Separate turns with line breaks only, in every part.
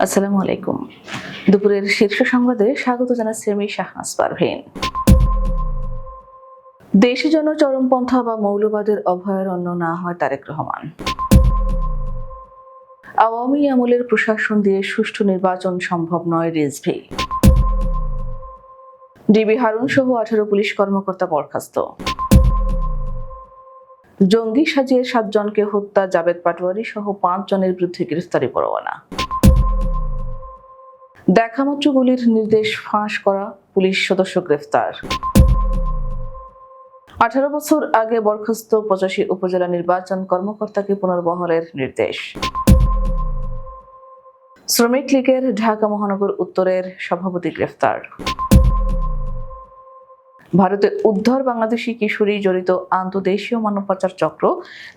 আসসালামু আলাইকুম। দুপুরের শীর্ষ সংবাদে স্বাগত জানাচ্ছি আমি শাহনাজ পারভীন। দেশে যেন চরমপন্থা বা মৌলবাদের অভয়ারণ্য না হয় তারেক রহমান। আওয়ামী আমলের প্রশাসন দিয়ে সুষ্ঠু নির্বাচন সম্ভব নয় রিজভি। ডিবি হারুন সহ আঠারো পুলিশ কর্মকর্তা বরখাস্ত। জঙ্গি সাজিয়ে সাতজনকে হত্যা জাবেদ পাটোয়ারি সহ পাঁচ জনের বিরুদ্ধে গ্রেফতারি পরোয়ানা। দেখামাত্র গুলির নির্দেশ ফাঁস করা পুলিশ সদস্য গ্রেফতার। আঠারো বছর আগে বরখাস্ত পঁচাশি উপজেলা নির্বাচন কর্মকর্তাকে পুনর্বহলের নির্দেশ। শ্রমিক লীগের ঢাকা মহানগর উত্তরের সভাপতি গ্রেফতার। ভারতে উদ্ধার বাংলাদেশি কিশোরী জড়িত আন্তদেশীয় মানব পাচার চক্র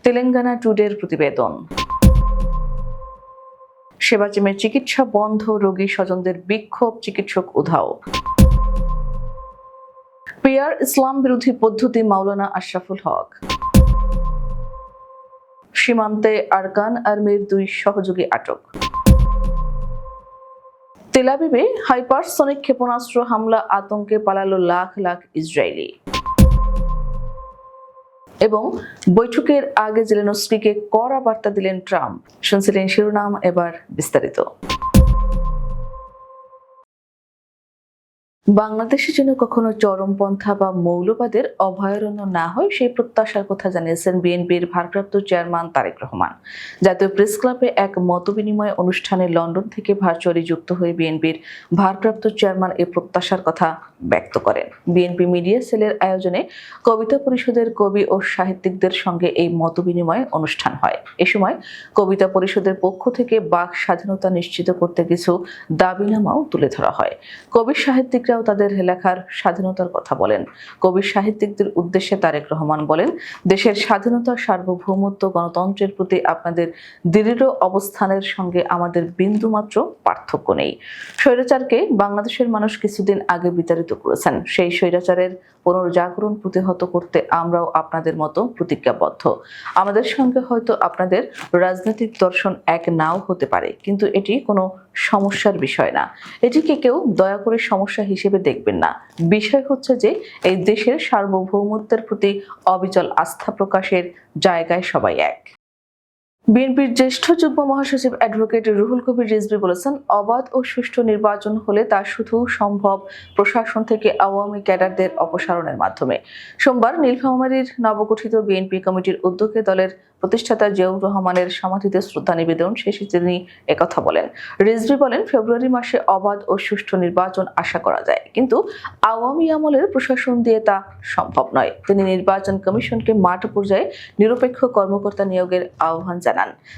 তেলেঙ্গানা টুডের প্রতিবেদন। সেবাচিমের চিকিৎসা বন্ধ, রোগী স্বজনদের বিক্ষোভ, চিকিৎসক উধাও। পিয়ার ইসলাম বিরোধী পদ্ধতি মাওলানা আশরাফুল হক। সীমান্তে আরকান আর্মির দুই সহযোগী আটক। তেলাবিবে হাইপারসনিক ক্ষেপণাস্ত্র হামলা আতঙ্কে পালালো লাখ লাখ ইসরায়েলি। এবং বৈঠকের আগে জেলেনস্কিকে কড়া বার্তা দিলেন ট্রাম্প। শুনছিলেন শিরোনাম এবার বিস্তারিত। বাংলাদেশের জন্য কখনো চরমপন্থা বা মৌলবাদের অভয়ারণ্য না হয়, সেই প্রত্যাশার কথা জানিয়েছেন বিএনপির ভারপ্রাপ্ত চেয়ারম্যান তারেক রহমান। জাতীয় প্রেস ক্লাবে এক মতবিনিময় অনুষ্ঠানে লন্ডন থেকে ভার্চুয়ালি যুক্ত হয়ে বিএনপির ভারপ্রাপ্ত চেয়ারম্যান এই প্রত্যাশার কথা ব্যক্ত করেন। বিএনপি মিডিয়া সেলের আয়োজনে কবিতা পরিষদের কবি ও সাহিত্যিকদের সঙ্গে এই মতবিনিময় অনুষ্ঠান হয়। এ সময় কবিতা পরিষদের পক্ষ থেকে বাক স্বাধীনতা নিশ্চিত করতে কিছু দাবিনামাও তুলে ধরা হয়। কবি সাহিত্যিকরাও তাদের লেখার স্বাধীনতার কথা বলেন। কবি সাহিত্যিকদের উদ্দেশ্যে তারেক রহমান বলেন, দেশের স্বাধীনতা, সার্বভৌমত্ব, গণতন্ত্রের প্রতি আপনাদের দৃঢ় অবস্থানের সঙ্গে আমাদের বিন্দুমাত্র পার্থক্য নেই। স্বৈরাচারকে বাংলাদেশের মানুষ কিছুদিন আগে বিতাড়িত করেছেন। সেই স্বৈরাচারের পুনর্জাগরণ প্রতিহত করতে আমরাও আপনাদের মতো প্রতিজ্ঞাবদ্ধ। আমাদের সঙ্গে হয়তো আপনাদের রাজনৈতিক দর্শন এক নাও হতে পারে, কিন্তু এটি কোনো সমস্যার বিষয় না। এটিকে কেউ দয়া করে সমস্যা হিসেবে দেখবেন না। বিষয় হচ্ছে যে, এই দেশের সার্বভৌমত্বের প্রতি অবিচল আস্থা প্রকাশের জায়গায় সবাই এক। বিএনপির জ্যেষ্ঠ যুগ্ম মহাসচিব অ্যাডভোকেট রুহুল কবির রিজভি বলেছেন, অবাধ ও সুষ্ঠু নির্বাচন হলে তা শুধু সম্ভব প্রশাসন থেকে আওয়ামী ক্যাডারদের অপসারণের মাধ্যমে। সোমবার নীলফামারীর নবগঠিত বিএনপি কমিটির উদ্যোগে দলের প্রতিষ্ঠাতা জিয়াউর রহমানের সমাধিতে শ্রদ্ধা নিবেদন শেষে তিনি একথা বলেন। রিজভি বলেন, ফেব্রুয়ারি মাসে অবাধ ও সুষ্ঠু নির্বাচন আশা করা যায়, কিন্তু আওয়ামী আমলের প্রশাসন দিয়ে তা সম্ভব নয়। তিনি নির্বাচন কমিশনকে মাঠ পর্যায়ে নিরপেক্ষ কর্মকর্তা নিয়োগের আহ্বান জানান।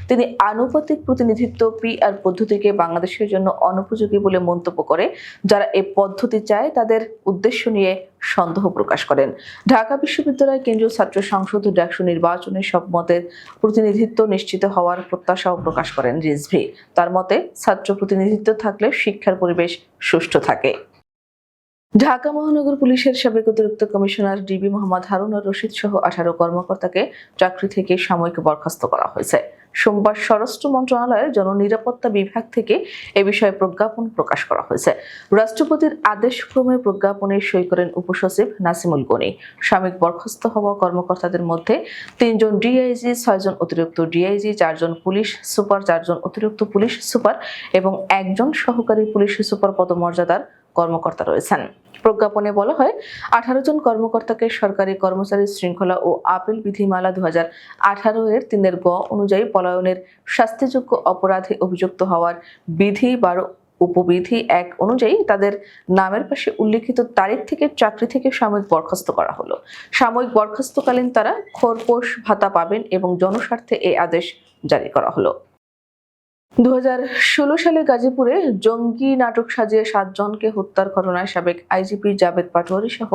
তিনি আনুপাতিক প্রতিনিধিত্ব পি আর পদ্ধতিকে বাংলাদেশের জন্য অনুপযোগী বলে মন্তব্য করে, যারা এ পদ্ধতি চায় তাদের উদ্দেশ্য নিয়ে সন্দেহ প্রকাশ করেন। ঢাকা বিশ্ববিদ্যালয় কেন্দ্রীয় ছাত্র সংসদ ডাকসু নির্বাচনে সব মতের প্রতিনিধিত্ব নিশ্চিত হওয়ার প্রত্যাশাও প্রকাশ করেন রিজভি। তার মতে, ছাত্র প্রতিনিধিত্ব থাকলে শিক্ষার পরিবেশ সুষ্ঠু থাকে। ঢাকা মহানগর পুলিশের সাবেক অতিরিক্ত কমিশনার ডিবি মোহাম্মদ হারুন রশিদ সহ আঠারো কর্মকর্তাকে চাকরি থেকে সাময়িক বরখাস্ত করা হয়েছে। সোমবার স্বরাষ্ট্র মন্ত্রণালয়ের জননিরাপত্তা বিভাগ থেকে এ বিষয়ে প্রজ্ঞাপন প্রকাশ করা হয়েছে। রাষ্ট্রপতির আদেশক্রমে প্রজ্ঞাপনে সই করেন উপসচিব নাসিমুল গনি। সাময়িক বরখাস্ত হওয়া কর্মকর্তাদের মধ্যে তিনজন ডিআইজি, ছয়জন অতিরিক্ত ডিআইজি, চারজন পুলিশ সুপার, চারজন অতিরিক্ত পুলিশ সুপার এবং একজন সহকারী পুলিশ সুপার পদমর্যাদার কর্মকর্তা রয়েছেন। প্রজ্ঞাপনে বলা হয়, আঠারো জন কর্মকর্তাকে সরকারি কর্মচারী শৃঙ্খলা ও আপিল বিধিমালা দু হাজার আঠারো এর তিনের গ অনুযায়ী পলায়নের শাস্তিযোগ্য অপরাধে অভিযুক্ত হওয়ার বিধি বারো উপবিধি এক অনুযায়ী তাদের নামের পাশে উল্লিখিত তারিখ থেকে চাকরি থেকে সাময়িক বরখাস্ত করা হলো। সাময়িক বরখাস্তকালীন তারা খোরপোশ ভাতা পাবেন এবং জনস্বার্থে এই আদেশ জারি করা হলো। দু হাজার ষোলো সালে গাজীপুরে জঙ্গি নাটক সাজিয়ে সাতজনকে হত্যার ঘটনায় সাবেক আইজিপি জাবেদ পাটোয়ারি সহ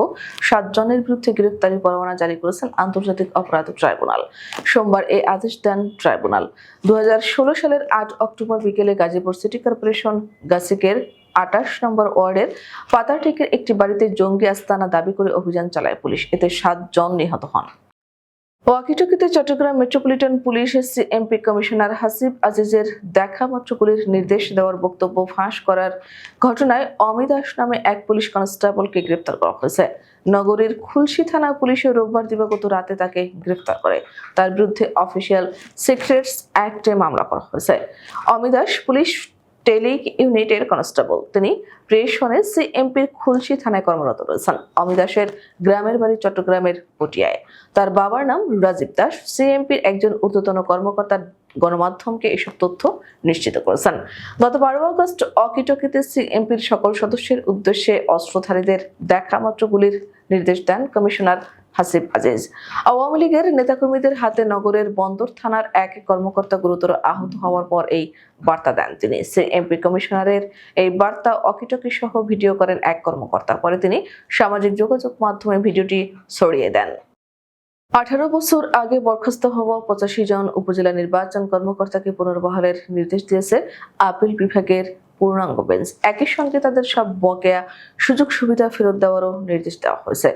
সাতজনের বিরুদ্ধে গ্রেফতারি পরোয়ানা জারি করেছেন আন্তর্জাতিক অপরাধ ট্রাইব্যুনাল। সোমবার এই আদেশ দেন ট্রাইব্যুনাল। দুই হাজার ষোলো সালের আট অক্টোবর বিকেলে গাজীপুর সিটি কর্পোরেশন গাসিকের আটাশ নম্বর ওয়ার্ডের পাতারটেকের একটি বাড়িতে জঙ্গি আস্তানা দাবি করে অভিযান চালায় পুলিশ। এতে সাতজন নিহত হন। ওয়াকিটকিতে চট্টগ্রাম মেট্রোপলিটন পুলিশের এমপি কমিশনার হাসিব আজিজের দেখা মাত্র গুলির নির্দেশ দেওয়ার বক্তব্য ফাঁস করার ঘটনায় অমিত দাস নামে এক পুলিশ কনস্টেবলকে গ্রেপ্তার করা হয়েছে। নগরীর খুলশি থানা পুলিশে রোববার দিবাগত রাতে তাকে গ্রেফতার করে। তার বিরুদ্ধে অফিসিয়াল সিক্রেটস অ্যাক্টে মামলা করা হয়েছে। অমিত দাস পুলিশ টেলিক ইউনিটের কনস্টেবল। তিনি প্রেষণে সিএমপির খুলশি থানায় কর্মরত রয়েছেন। অমিদাসের গ্রামের বাড়ি চট্টগ্রামের পটিয়ায়। তার বাবার নাম রাজীব দাস। সিএমপির একজন ঊর্ধ্বতন কর্মকর্তা গণমাধ্যমকে এসব তথ্য নিশ্চিত করেছেন। গত বারো আগস্ট অকিটকিতে সিএমপির সকল সদস্যের উদ্দেশ্যে অস্ত্রধারীদের দেখা মাত্র গুলির নির্দেশ দেন কমিশনার হাসিব আজিজ। আওয়ামী লীগের নেতাকর্মীদের হাতে নগরের বন্দর থানার এক কর্মকর্তা গুরুতর আহত হওয়ার পর এই বার্তা দেন তিনি। সিএমপি কমিশনারের এই বার্তা অকিটকি সহ ভিডিও করেন এক কর্মকর্তা। পরে তিনি সামাজিক যোগাযোগ মাধ্যমে ভিডিওটি ছড়িয়ে দেন। আঠারো বছর আগে বরখাস্ত হওয়া পঁচাশি জন উপজেলা নির্বাচন কর্মকর্তাকে পুনর্বহালের নির্দেশ দিয়েছে আপিল বিভাগের পূর্ণাঙ্গ বেঞ্চ। একই সঙ্গে তাদের সব বকেয়া সুযোগ সুবিধা ফেরত দেওয়ারও নির্দেশ দেওয়া হয়েছে।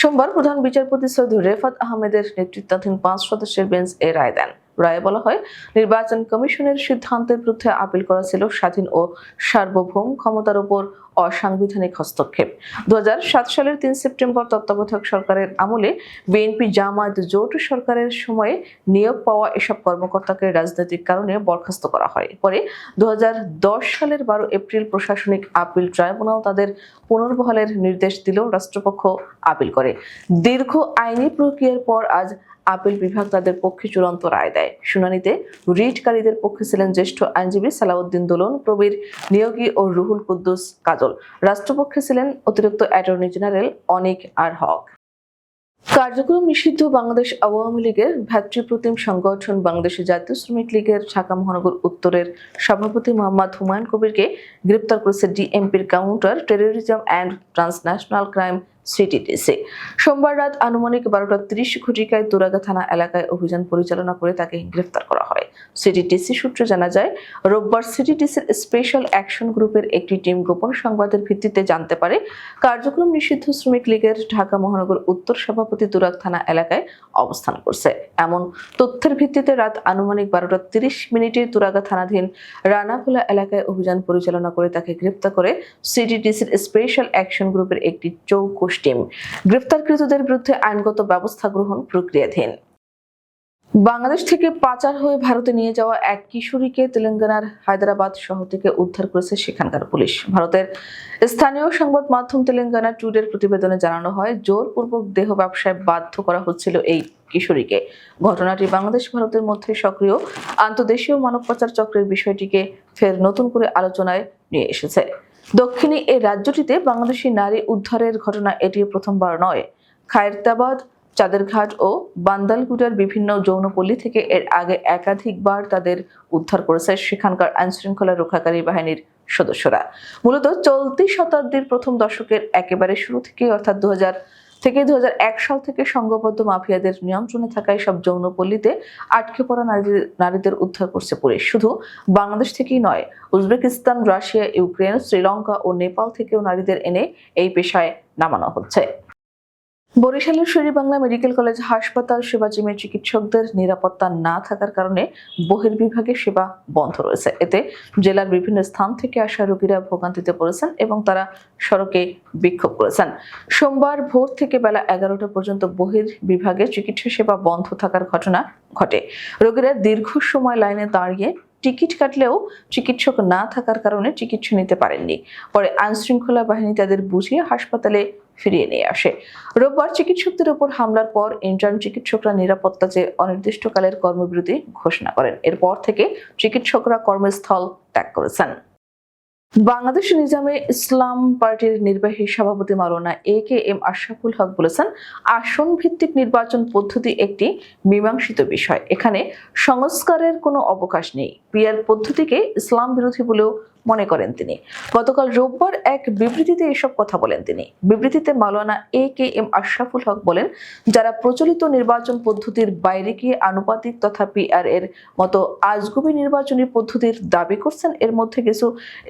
সোমবার প্রধান বিচারপতি সৈয়দ রেফাত আহমেদের নেতৃত্বাধীন পাঁচ সদস্যের বেঞ্চ এ রায় দেন। রায়ে বলা হয়, নির্বাচন কমিশনের সিদ্ধান্তের বিরুদ্ধে আপিল করা ছিল স্বাধীন ও সার্বভৌম ক্ষমতার উপর অসাংবিধানিক হস্তক্ষেপ। দুহাজার সাত সালের তিন সেপ্টেম্বর তত্ত্বাবধায়ক সরকারের আমলে বিএনপি জামায়াত জোট সরকারের সময়ে নিয়োগ পাওয়া এসব কর্মকর্তাকে রাজনৈতিক কারণে বরখাস্ত করা হয়। পরে দু হাজার দশ সালের বারো এপ্রিল প্রশাসনিক আপিল ট্রাইব্যুনাল তাদের পুনর্বহালের নির্দেশ দিলেও রাষ্ট্রপক্ষ আপিল করে। দীর্ঘ আইনি প্রক্রিয়ার পর আজ আপিল বিভাগ তাদের পক্ষে চূড়ান্ত রায় দেয়। শুনানিতে রিটকারীদের পক্ষে ছিলেন জ্যেষ্ঠ আইনজীবী সালাউদ্দিন দোলন, প্রবীর নিয়োগী ও রুহুল কুদ্দুস কাজল। রাষ্ট্রপক্ষে ছিলেন অতিরিক্ত attorney general Anik R Haque. কার্যক্রম নিষিদ্ধ বাংলাদেশ আওয়ামী লীগের ভ্রাতৃপ্রতিম সংগঠন বাংলাদেশ জাতীয় শ্রমিক লীগের ঢাকা মহানগর উত্তরের সভাপতি মোহাম্মদ হুমায়ুন কবিরকে গ্রেপ্তার করেছে ডিএমপির counter terrorism and transnational crime CTTC সোমবার রাত আনুমানিক বারোটা ত্রিশ ঘটিকায় তুরাগা থানা এলাকায় অভিযান পরিচালনা করে তাকে গ্রেফতার করা হয়। সিটিটিসি সূত্রে জানা যায়, রোববার সিটিটিসির স্পেশাল অ্যাকশন গ্রুপের একটি টিম গোপন সংবাদের ভিত্তিতে জানতে পারে, কার্যক্রম নিষিদ্ধ শ্রমিক লীগের ঢাকা মহানগর উত্তর সভাপতি তুরাগ থানা এলাকায় অবস্থান করছে। এমন তথ্যের ভিত্তিতে রাত আনুমানিক বারোটা তিরিশ মিনিটে তুরাগা থানাধীন রানাভোলা এলাকায় অভিযান পরিচালনা করে তাকে গ্রেপ্তার করে সিটিটিসির স্পেশাল অ্যাকশন গ্রুপের একটি চৌকস টিম। গ্রেপ্তারকৃতদের বিরুদ্ধে আইনগত ব্যবস্থা গ্রহণ প্রক্রিয়াধীন। বাংলাদেশ থেকে পাচার হয়ে ভারতে নিয়ে যাওয়া এক কিশোরীকে তেলেঙ্গানার হায়দ্রাবাদ শহর থেকে উদ্ধার করেছে সেখানকার পুলিশ। ভারতের স্থানীয় সংবাদ মাধ্যম তেলেঙ্গানা টুডের প্রতিবেদনে জানানো হয়, জোরপূর্বক দেহ ব্যবসায় বাধ্য করা হচ্ছিল এই কিশোরীকে। ঘটনাটি বাংলাদেশ ভারতের মধ্যে সক্রিয় আন্তদেশীয় মানব পাচার চক্রের বিষয়টিকে ফের নতুন করে আলোচনায় নিয়ে এসেছে। দক্ষিণী এই রাজ্যটিতে বাংলাদেশি নারী উদ্ধারের ঘটনা এটি প্রথমবার নয়। খায়রতাবাদ, চাঁদেরঘাট ও বান্দালগুটার বিভিন্ন যৌনপল্লী থেকে এর আগে একাধিকবার তাদের উদ্ধার করেছে সেখানকার আইনশৃঙ্খলা রক্ষাকারী বাহিনীর সদস্যরা। মূলত চলতি শতাব্দীর প্রথম দশকের একেবারে শুরু থেকে অর্থাৎ দু হাজার থেকে দু হাজার এক সাল থেকে সংঘবদ্ধ মাফিয়াদের নিয়ন্ত্রণে থাকা সব যৌনপল্লীতে আটকে পড়া নারীদের নারীদের উদ্ধার করছে পুলিশ। শুধু বাংলাদেশ থেকেই নয়, উজবেকিস্তান, রাশিয়া, ইউক্রেন, শ্রীলঙ্কা ও নেপাল থেকেও নারীদের এনে এই পেশায় নামানো হচ্ছে। বরিশালের শেরেবাংলা মেডিকেল কলেজ হাসপাতাল সেবা জিমের চিকিৎসকদের নিরাপত্তা না থাকার কারণে বহির্বিভাগে সেবা বন্ধ রয়েছে। এতে জেলার বিভিন্ন স্থান থেকে আসা রোগীরা ভোগান্তিতে পড়েছেন এবং তারা সড়কে বিক্ষোভ করেছেন। সোমবার ভোর থেকে বেলা এগারোটা পর্যন্ত বহির বিভাগে চিকিৎসা সেবা বন্ধ থাকার ঘটনা ঘটে। রোগীরা দীর্ঘ সময় লাইনে দাঁড়িয়ে টিকিট কাটলেও চিকিৎসক না থাকার কারণে চিকিৎসা নিতে পারেননি। পরে আইনশৃঙ্খলা বাহিনী তাদের বুঝিয়ে হাসপাতালে ফিরিয়ে নিয়ে আসে। রোববার চিকিৎসকদের উপর হামলার পর ইন্টার্ন চিকিৎসকরা নিরাপত্তা চেয়ে অনির্দিষ্টকালের কর্মবিরতি ঘোষণা করেন। এরপর থেকে চিকিৎসকরা কর্মস্থল ত্যাগ করেছেন। বাংলাদেশ নিজামে ইসলাম পার্টির নির্বাহী সভাপতি মাওলানা এ কে এম আশরাফুল হক বলেছেন আসন ভিত্তিক নির্বাচন পদ্ধতি একটি মীমাংসিত বিষয়। এখানে সংস্কারের কোনো অবকাশ নেই। পিয়ার পদ্ধতিকে ইসলাম বিরোধী বলেও মনে করেন তিনি। গতকাল রোববার এক বিবৃতিতে এসব কথা বলেন তিনি। বিবৃতিতে মাওলানা এ কে এম আশরাফুল হক বলেন, যারা প্রচলিত নির্বাচন পদ্ধতির বাইরে গিয়ে আনুপাতিক তথা পিআর এর মতো আজগুবি নির্বাচনী পদ্ধতির দাবি করছেন, এর মধ্যে কিছু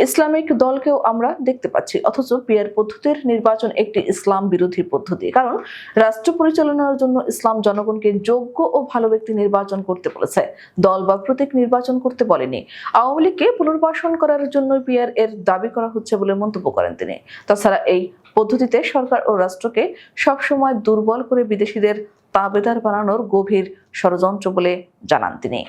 ইসলামিক দলকেও আমরা দেখতে পাচ্ছি। অথচ পিয়ার পদ্ধতির নির্বাচন একটি ইসলাম বিরোধী পদ্ধতি। কারণ রাষ্ট্র পরিচালনার জন্য ইসলাম জনগণকে যোগ্য ও ভালো ব্যক্তি নির্বাচন করতে বলেছে। দল বা প্রতীক নির্বাচন করতে বলেনি। আওয়ামী লীগকে পুনর্বাসন করার জন্য পিয়ার এর দাবি করা হচ্ছে বলে মন্তব্য করেন তিনি। তাছাড়া এই পদ্ধতিতে সরকার ও রাষ্ট্রকে সবসময় দুর্বল করে বিদেশিদের তাবেদার বানানোর গভীর ষড়যন্ত্র বলে জানান তিনি।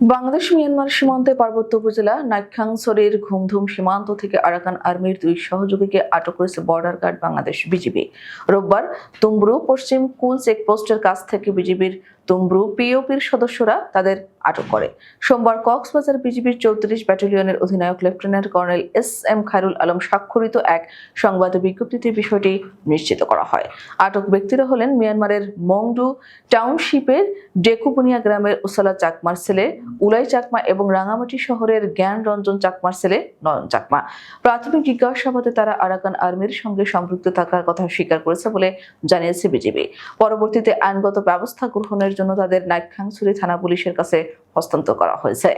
বাংলাদেশ মিয়ানমার সীমান্তে পার্বত্য উপজেলা নাইখাংসরের ঘুমধুম সীমান্ত থেকে আরাকান আর্মির দুই সহযোগীকে আটক করেছে বর্ডার গার্ড বাংলাদেশ বিজিবি। রোববার তুমব্রু পশ্চিম কুল চেকপোস্টের কাছ থেকে বিজিবির তুমব্রু পিওপির সদস্যরা তাদের আটক করে। সোমবার কক্সবাজার বিজিবির চৌত্রিশ ব্যাটালিয়নের অধিনায়ক lieutenant colonel S M Khairul Alam স্বাক্ষরিত এক সংবাদ বিজ্ঞপ্তিতে বিষয়টি নিশ্চিত করা হয়। আটক ব্যক্তিরা হলেন মিয়ানমারের মংডু টাউনশিপের ডেকুপুনিয়া গ্রামের উসালা চাকমার ছেলে, উলাই চাকমা এবং রাঙামাটি শহরের জ্ঞান রঞ্জন চাকমার ছেলে নয়ন চাকমা। প্রাথমিক জিজ্ঞাসাবাদে তারা আরাকান আর্মির সঙ্গে সম্পৃক্ত থাকার কথা স্বীকার করেছে বলে জানিয়েছে বিজিবি। পরবর্তীতে আইনগত ব্যবস্থা গ্রহণের জন্য তাদের নাইখাংছড়ি থানা পুলিশের কাছে হস্তান্তর করা হয়েছে।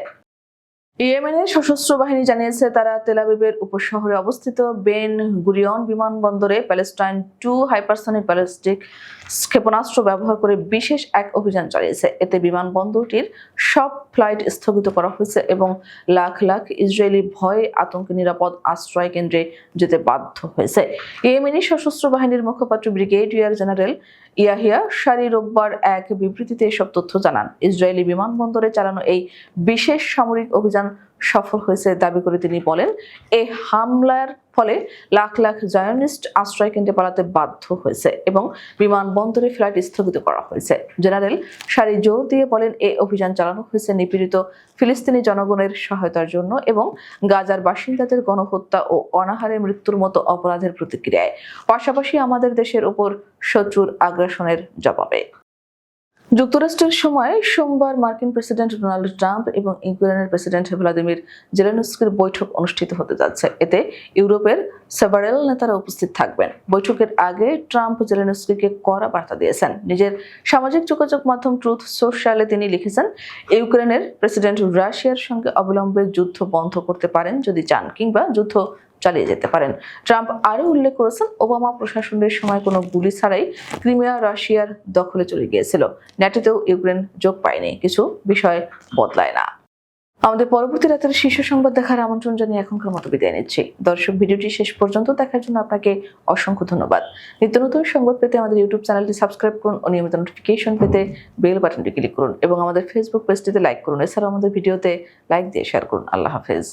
ইয়েমেনের সশস্ত্র বাহিনী জানিয়েছে তারা তেলাবিবের উপশহরে অবস্থিত বেন গুরিয়ন বিমানবন্দরে প্যালেস্টাইন টু হাইপারসনিক ব্যালিস্টিক ক্ষেপণাস্ত্র ব্যবহার করে বিশেষ এক অভিযান চালিয়েছে। এতে বিমানবন্দরটির সব ফ্লাইট স্থগিত করা হয়েছে এবং লাখ লাখ ইসরায়েলি ভয়ে আতঙ্কে নিরাপদ আশ্রয় কেন্দ্রে যেতে বাধ্য হয়েছে। ইয়েমেনি সশস্ত্র বাহিনীর মুখপাত্র ব্রিগেডিয়ার জেনারেল ইয়াহিয়া সারি রোববার এক বিবৃতিতে এসব তথ্য জানান। ইসরায়েলি বিমানবন্দরে চালানো এই বিশেষ সামরিক অভিযান সফল হয়েছে দাবি করে তিনি বলেন এই হামলার ফলে লাখ লাখ জায়নিস্ট আশ্রয় কেন্দ্রে পালাতে বাধ্য হয়েছে এবং বিমানবন্দরে ফ্লাইট স্থগিত করা হয়েছে। জেনারেল সারি জোর দিয়ে বলেন এই অভিযান চালানো হয়েছে নিপীড়িত ফিলিস্তিনি জনগণের সহায়তার জন্য এবং গাজার বাসিন্দাদের গণহত্যা ও অনাহারে মৃত্যুর মতো অপরাধের প্রতিক্রিয়ায়। পাশাপাশি আমাদের দেশের উপর শত্রুর আগ্রাসনের জবাবে। যুক্তরাষ্ট্রের সময় সোমবার মার্কিন প্রেসিডেন্ট ডোনাল্ড ট্রাম্প এবং ইউক্রেনের প্রেসিডেন্ট ভ্লাদিমির জেলেনস্কির বৈঠক অনুষ্ঠিত হতে যাচ্ছে। এতে ইউরোপের সেভারেল নেতারা উপস্থিত থাকবেন। বৈঠকের আগে ট্রাম্প জেলেনস্কিকে কড়া বার্তা দিয়েছেন। নিজের সামাজিক যোগাযোগ মাধ্যম ট্রুথ সোশ্যালে তিনি লিখেছেন, ইউক্রেনের প্রেসিডেন্ট রাশিয়ার সঙ্গে অবিলম্বে যুদ্ধ বন্ধ করতে পারেন যদি চান, কিংবা যুদ্ধ চালিয়ে যেতে পারেন। ট্রাম্প আরও উল্লেখ করেছেন, ওবামা প্রশাসনের সময় কোনো গুলি ছাড়াই ক্রিমিয়া, রাশিয়ার দখলে চলে গিয়েছিল। ন্যাটোতেও ইউক্রেন যোগ পায়নি, কিছু বিষয় বদলায় না। আমাদের পরবর্তী রাতের শীর্ষ সংবাদ দেখার আমন্ত্রণ জানিয়ে এখনকার মতো বিদায় নিচ্ছি। দর্শক, ভিডিওটি শেষ পর্যন্ত দেখার জন্য আপনাকে অসংখ্য ধন্যবাদ। নিত্য নতুন সংবাদ পেতে আমাদের ইউটিউব চ্যানেলটি সাবস্ক্রাইব করুন ও নিয়মিত নোটিফিকেশন পেতে বেল বাটনটি ক্লিক করুন এবং আমাদের ফেসবুক পেজটিতে লাইক করুন। এছাড়াও আমাদের ভিডিওতে লাইক দিয়ে শেয়ার করুন। আল্লাহ হাফেজ।